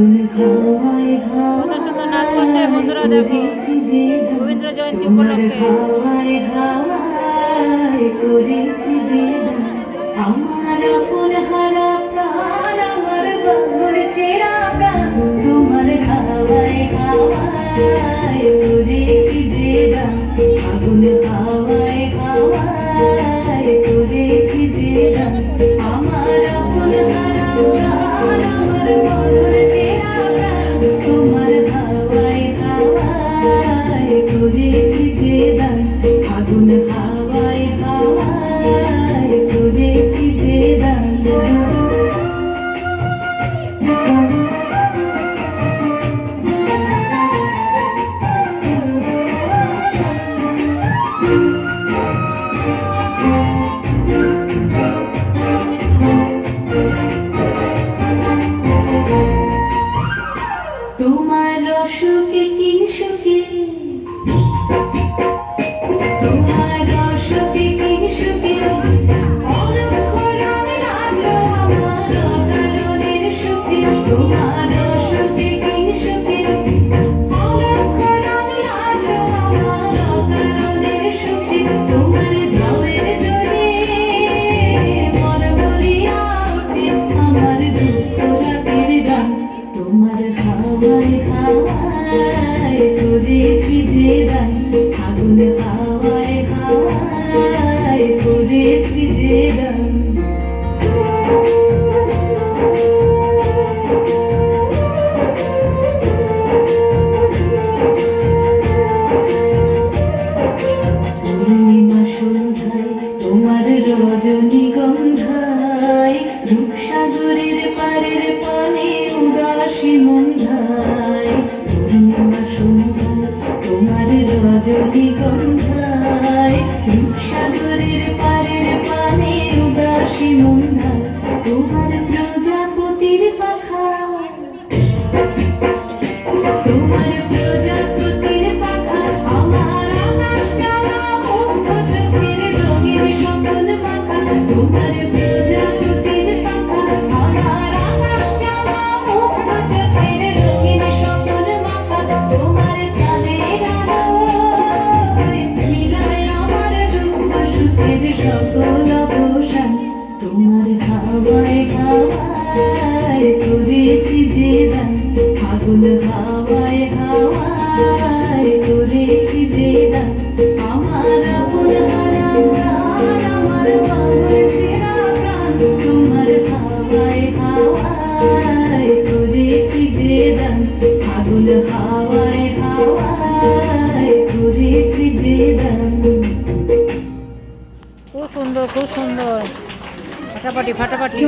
কত সুন্দর নাচ করছে বন্ধুরা দেখো। রবীন্দ্র জয়ন্তী উপলক্ষে। করেছি যে। আমার আপন হারা প্রাণ আমার বাবুর চেরা প্রাণ। তোমার হাওয়ায় হাওয়ায় করেছি যে আগুন হাওয়ায় হাওয়ায় করেছি যে কিংসুকে তোমার করেছি যে আগুন হাওয়ায় হাওয়ায় করেছি যে তোমার রূপসাগরের পারের পানে উদাসী মন্ধায় তোমার রজনীগন্ধায় রূপসাগরের পারের পানে উদাসী মন্ধায় তোমার প্রজাপতির পাখা। তোমার খুব সুন্দর খুব সুন্দর। ফাটাফাটি ফাটাফাটি।